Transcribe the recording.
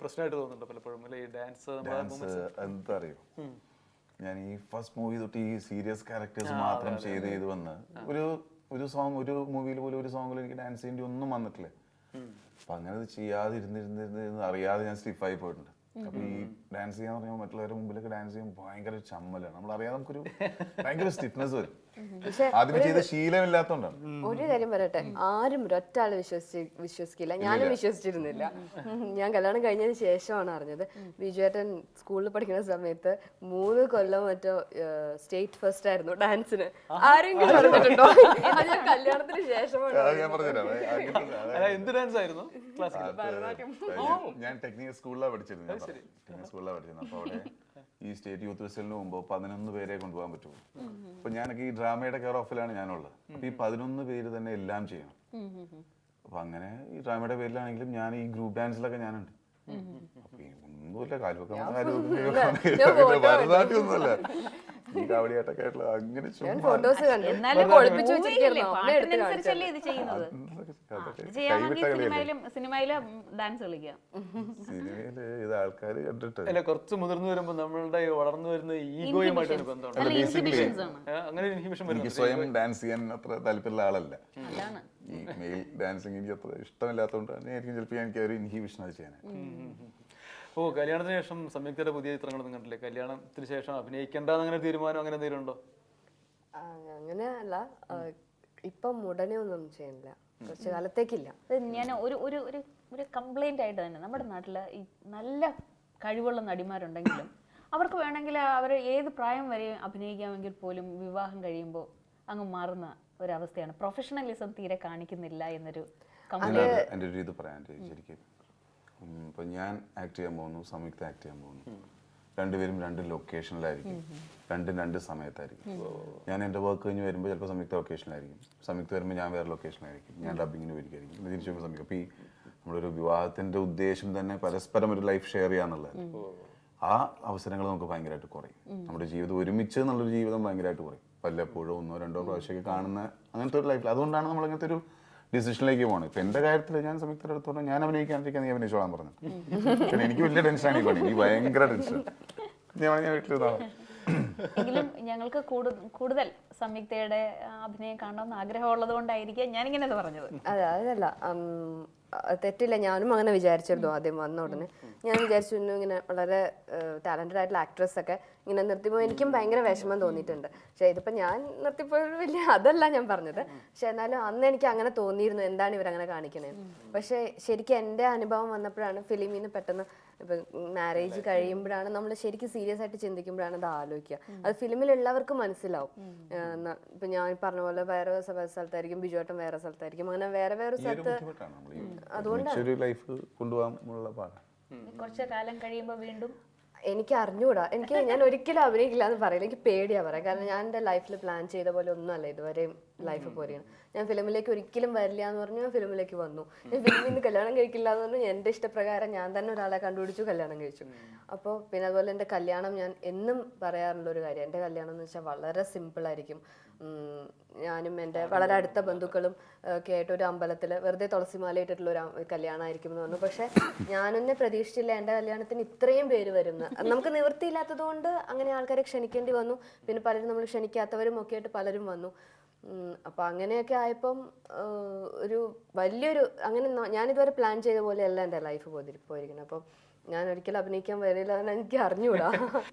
പ്രശ്നമായിട്ട് തോന്നുന്നുണ്ട് പലപ്പോഴും? അല്ലെ ഈ ഡാൻസ് ഡാൻസ് എന്താ അറിയോ ഞാൻ ഈ ഫസ്റ്റ് മൂവി തൊട്ട് ഈ സീരിയസ് ക്യാരക്ടേഴ്സ് മാത്രം ചെയ്ത് ചെയ്ത് വന്ന് ഒരു ഒരു സോങ് ഒരു മൂവിയിൽ പോലും ഒരു സോങ്ങിൽ എനിക്ക് ഡാൻസ് ചെയ്യേണ്ടി ഒന്നും വന്നിട്ടില്ല. അപ്പൊ അങ്ങനെ ചെയ്യാതിരുന്നിരുന്നിരുന്നിരുന്ന് ചെയ്യാതെ അറിയാതെ ഞാൻ സ്റ്റിഫായി പോയിട്ടുണ്ട്. അപ്പൊ ഈ ഡാൻസ് ചെയ്യാന്ന് പറയുമ്പോൾ മറ്റുള്ളവരുടെ മുമ്പിലൊക്കെ ഡാൻസ് ചെയ്യുമ്പോൾ ഭയങ്കര ഒരു ചമ്മലാണ്. നമ്മൾ അറിയാതെ നമുക്കൊരു ഭയങ്കര സ്റ്റിഫ്നെസ് വരും. ആദ്യം ചെയ്ത ശീലമില്ലാത്തോണ്ടാണ്. ഒരു കാര്യം പറയട്ടെ. ആരും ഒരൊറ്റാൾ വിശ്വസിച്ച് വിശ്വസിക്കില്ല. ഞാനും വിശ്വസിച്ചിരുന്നില്ല. ഞാൻ കല്യാണം കഴിഞ്ഞതിന് ശേഷമാണ് അറിഞ്ഞത്. ബിജുവേട്ടൻ സ്കൂളിൽ പഠിക്കുന്ന സമയത്ത് മൂന്ന് കൊല്ലം മറ്റോ സ്റ്റേറ്റ് ഫസ്റ്റ് ആയിരുന്നു ഡാൻസിന്. ആരെങ്കിലും പറഞ്ഞിട്ടുണ്ടോ? ഞാൻ കല്യാണത്തിന് ശേഷമാണ് എന്ത് ഡാൻസ് ആയിരുന്നു? ഞാൻ ടെക്നിക്കൽ സ്കൂളിലാണ് പഠിച്ചിരുന്നത്. ടെക്നിക്കൽ സ്കൂളിലാണ് പഠിച്ചിരുന്നത് അപ്പോൾ അവിടെ ഈ സ്റ്റേറ്റ് യൂത്ത് ഫെസ്റ്റിവലിന് മുമ്പ് പതിനൊന്ന് പേരെ കൊണ്ടുപോകാൻ പറ്റുള്ളൂ അപ്പൊ ഞാനൊക്കെ ഈ ഡ്രാമയുടെ കെയർ ഓഫിലാണ് ഞാനുള്ളത്. അപ്പൊ ഈ പതിനൊന്ന് പേര് തന്നെ എല്ലാം ചെയ്യണം. അപ്പൊ അങ്ങനെ ഈ ഡ്രാമയുടെ പേരിലാണെങ്കിലും ഞാൻ ഈ ഗ്രൂപ്പ് ഡാൻസിലൊക്കെ ഞാനുണ്ട്. ഒന്നുമില്ല കാലുവെക്കാൻ ഭരതനാട്യം ഒന്നുമല്ല ഈ കാവടിയാട്ടൊക്കെ ആയിട്ടുള്ള അങ്ങനെ ഞാൻ ചുമ്മാ സിനിമയിലും സിനിമയിലും ഡാൻസ് കളിക്കാം. സിനിമയിൽ ഇത് ആൾക്കാർ കണ്ടിട്ട് അല്ല കുറച്ച് മുതിർന്നു വരുമ്പോ നമ്മളുടെ വളർന്നു വരുന്ന ഈഗോയുമായിട്ട് ഒരു ബന്ധമുണ്ട്. അല്ല അങ്ങനെ എനിക്ക് സ്വയം ഡാൻസ് ചെയ്യാൻ അത്ര താല്പര്യമുള്ള ആളല്ല. അതാണ്. ഈ മെയിൽ ഡാൻസിങ് എനിക്ക് അത്ര ഇഷ്ടമില്ലാത്തതുകൊണ്ടാണ് എനിക്ക് ചിലപ്പോൾ എനിക്ക് ഒരു ഇൻഹിബിഷൻ അത് ഓ കല്യാണത്തിന് ശേഷം സംയുക്തയുടെ പുതിയ ചിത്രങ്ങളൊന്നും കണ്ടില്ലേ കല്യാണത്തിന് ശേഷം അഭിനയിക്കേണ്ടെന്ന് അങ്ങനെ തീരുമാനം അങ്ങനെ എന്തെങ്കിലും ഉണ്ടോ? അങ്ങനെ അങ്ങനെയല്ല. ആ, ഇപ്പം ഉടനെ ഒന്നും ചെയ്യുന്നില്ല കുറച്ച് കാലത്തേക്കില്ല. ഞാൻ ഒരു ഒരു ഒരു ഒരു കംപ്ലൈന്റ് ആയിട്ട് തന്നെ നമ്മുടെ നാട്ടിൽ ഈ നല്ല കഴിവുള്ള നടിമാരുണ്ടെങ്കിലും അവർക്ക് വേണമെങ്കിൽ അവർ ഏത് പ്രായം വരെ അഭിനയിക്കാമെങ്കിൽ പോലും വിവാഹം കഴിയുമ്പോൾ അങ്ങ് മാറുന്ന ഒരവസ്ഥയാണ്. പ്രൊഫഷണലിസം തീരെ കാണിക്കുന്നില്ല എന്നൊരു എന്റെ ഒരു ഇത് പറയാൻ ശരിക്കും. ഇപ്പൊ ഞാൻ ആക്ട് ചെയ്യാൻ പോകുന്നു സംയുക്ത ആക്ട് ചെയ്യാൻ പോകുന്നു. രണ്ടുപേരും രണ്ട് ലൊക്കേഷനിലായിരിക്കും രണ്ടും രണ്ട് സമയത്തായിരിക്കും. ഞാൻ എന്റെ വർക്ക് കഴിഞ്ഞ് വരുമ്പോൾ ചിലപ്പോൾ സംയുക്ത ലൊക്കേഷനിലായിരിക്കും സംയുക്ത വരുമ്പോൾ ഞാൻ വേറെ ലൊക്കേഷനിലായിരിക്കും ഞാൻ ഡബിങ്ങിന് വരികയായിരിക്കും പിന്നെ തിരിച്ചു വരുമ്പോൾ സംയുക്ത. അപ്പോൾ ഈ നമ്മളൊരു വിവാഹത്തിന്റെ ഉദ്ദേശം തന്നെ പരസ്പരം ഒരു ലൈഫ് ഷെയർ ചെയ്യാന്നുള്ളത് ആ അവസരങ്ങൾ നമുക്ക് ഭയങ്കരമായിട്ട് കുറയും. നമ്മുടെ ജീവിതം ഒരുമിച്ച് എന്നുള്ളൊരു ജീവിതം ഭയങ്കരമായിട്ട് കുറയും. വല്ലപ്പോഴും ഒന്നോ രണ്ടോ പ്രാവശ്യമൊക്കെ കാണുന്ന അങ്ങനത്തെ ഒരു ലൈഫിൽ അതുകൊണ്ടാണ് നമ്മൾ അങ്ങനത്തെ ഒരു ഡിസിഷനിലേക്ക് പോകണം ഇപ്പൊ എന്റെ കാര്യത്തിൽ ഞാൻ അടുത്തോടെ ഞാൻ അഭിനയിക്കാണ്ടിരിക്കാൻ നീ അഭിനയിച്ചോളാൻ പറഞ്ഞു. എനിക്ക് വലിയ ടെൻഷനാണ് ഈ പണി. ഈ ഭയങ്കര ടെൻഷൻ ഞാൻ എങ്കിലും ഞങ്ങൾക്ക് കൂടുതൽ സംയുക്തയുടെ അഭിനയം കാണണമെന്ന് ആഗ്രഹമുള്ളത് കൊണ്ടായിരിക്കും ഞാനിങ്ങനെ പറഞ്ഞത്. അതെ അതല്ല. തെറ്റില്ല. ഞാനും അങ്ങനെ വിചാരിച്ചിരുന്നു ആദ്യം വന്ന ഉടനെ. ഞാൻ വിചാരിച്ചിരുന്നു ഇങ്ങനെ വളരെ ടാലന്റഡ് ആയിട്ടുള്ള ആക്ട്രസ് ഒക്കെ ഇങ്ങനെ നിർത്തിപ്പോ എനിക്കും ഭയങ്കര വിഷമം തോന്നിയിട്ടുണ്ട്. പക്ഷെ ഇതിപ്പോ ഞാൻ നിർത്തിപ്പോയത് വലിയ അതല്ല ഞാൻ പറഞ്ഞത്. പക്ഷെ എന്നാലും അന്ന് എനിക്ക് അങ്ങനെ തോന്നിയിരുന്നു. എന്താണ് ഇവരങ്ങനെ കാണിക്കണേ? പക്ഷെ ശരിക്കും എന്റെ അനുഭവം വന്നപ്പോഴാണ് ഫിലിമിൽ നിന്ന് പെട്ടെന്ന് ഇപ്പം മാരേജ് കഴിയുമ്പോഴാണ് നമ്മൾ ശരിക്കും സീരിയസ് ആയിട്ട് ചിന്തിക്കുമ്പോഴാണ് അത് ആലോചിക്കുക. അത് ഫിലിമിലുള്ളവർക്ക് മനസ്സിലാവും. ഇപ്പൊ ഞാൻ പറഞ്ഞ പോലെ വേറെ സ്ഥ- സ്ഥലത്തായിരിക്കും ബിജുവേട്ടൻ വേറെ സ്ഥലത്തായിരിക്കും. അങ്ങനെ വേറെ വേറെ സ്ഥലത്ത് അതുകൊണ്ടാണ് ലൈഫ് കൊണ്ടുപോകാനുള്ള പാടാണ്. കുറച്ച് കാലം കഴിയുമ്പോൾ വീണ്ടും? എനിക്ക് അറിഞ്ഞുകൂടാ എനിക്ക് ഞാൻ ഒരിക്കലും അഭിനയിക്കില്ല എന്ന് പറയില്ല. എനിക്ക് പേടിയാ പറയാം കാരണം ഞാൻ എന്റെ ലൈഫിൽ പ്ലാൻ ചെയ്ത പോലെ ഒന്നുമല്ല ഇതുവരെയും. ലൈഫ് പോലെയാണ്. ഞാൻ ഫിലിമിലേക്ക് ഒരിക്കലും വരില്ല എന്ന് പറഞ്ഞു ഞാൻ ഫിലിമിലേക്ക് വന്നു. ഞാൻ ഫിലിമിൽ നിന്ന് കല്യാണം കഴിക്കില്ല എന്ന് പറഞ്ഞു എന്റെ ഇഷ്ടപ്രകാരം ഞാൻ തന്നെ ഒരാളെ കണ്ടുപിടിച്ചു കല്യാണം കഴിച്ചു. അപ്പോൾ പിന്നെ അതുപോലെ എന്റെ കല്യാണം ഞാൻ എന്നും പറയാറുള്ള ഒരു കാര്യം എന്റെ കല്യാണം എന്ന് വെച്ചാൽ വളരെ സിമ്പിൾ ആയിരിക്കും. ഞാനും എന്റെ വളരെ അടുത്ത ബന്ധുക്കളും ഒക്കെ ആയിട്ട് ഒരു അമ്പലത്തിൽ വെറുതെ തുളസിമാല ഇട്ടിട്ടുള്ള ഒരു കല്യാണം കല്യാണമായിരിക്കും എന്ന് പറഞ്ഞു. പക്ഷെ ഞാനൊന്നെ പ്രതീക്ഷിച്ചില്ല എന്റെ കല്യാണത്തിന് ഇത്രയും പേര് വരുന്ന. നമുക്ക് നിവൃത്തിയില്ലാത്തത് കൊണ്ട് അങ്ങനെ ആൾക്കാരെ ക്ഷണിക്കേണ്ടി വന്നു. പിന്നെ പലരും നമ്മൾ ക്ഷണിക്കാത്തവരും ഒക്കെ ആയിട്ട് പലരും വന്നു. അപ്പൊ അങ്ങനെയൊക്കെ ആയപ്പം ഒരു വലിയൊരു അങ്ങനെ ഞാനിതുവരെ പ്ലാൻ ചെയ്ത പോലെയല്ല എന്റെ ലൈഫ് പോയിരിക്കുന്നത്. അപ്പം ഞാൻ ഒരിക്കലും അഭിനയിക്കാൻ വരില്ല എന്ന് എനിക്ക് അറിഞ്ഞുകൂടാ